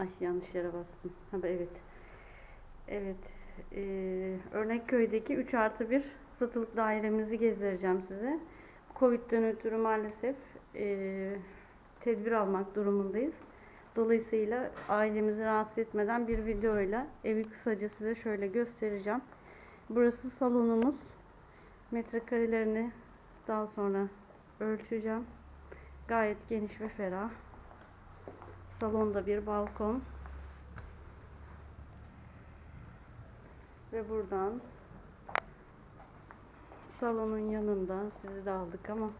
Ay yanlış yere bastım. Ha evet. Evet. Ee, Örnekköy'deki 3 artı 1 satılık dairemizi gezdireceğim size. Covid'den ötürü maalesef ee, tedbir almak durumundayız. Dolayısıyla ailemizi rahatsız etmeden bir videoyla evi kısaca size şöyle göstereceğim. Burası salonumuz. Metrekarelerini daha sonra ölçeceğim. Gayet geniş ve ferah. Salonda bir balkon. Ve buradan salonun yanında sizi de aldık ama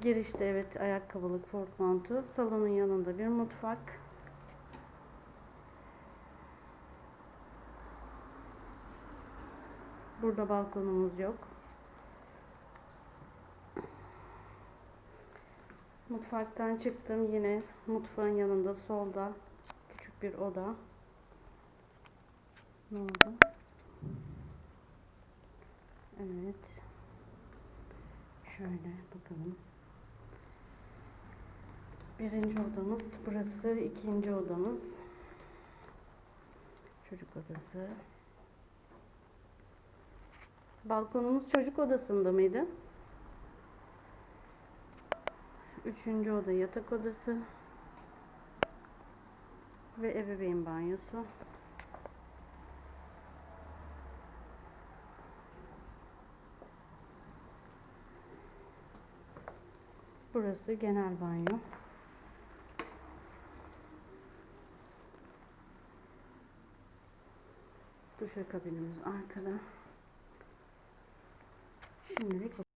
girişte evet ayakkabılık portmanto. Salonun yanında bir mutfak. Burada balkonumuz yok. Mutfaktan çıktım yine mutfağın yanında solda küçük bir oda. Ne oldu? Evet. Şöyle bakalım. Birinci odamız burası, ikinci odamız. Çocuk odası. Balkonumuz çocuk odasında mıydı? Üçüncü oda yatak odası. Ve ebeveyn banyosu. Burası genel banyo. Duşakabinimiz arkada. Şimdilik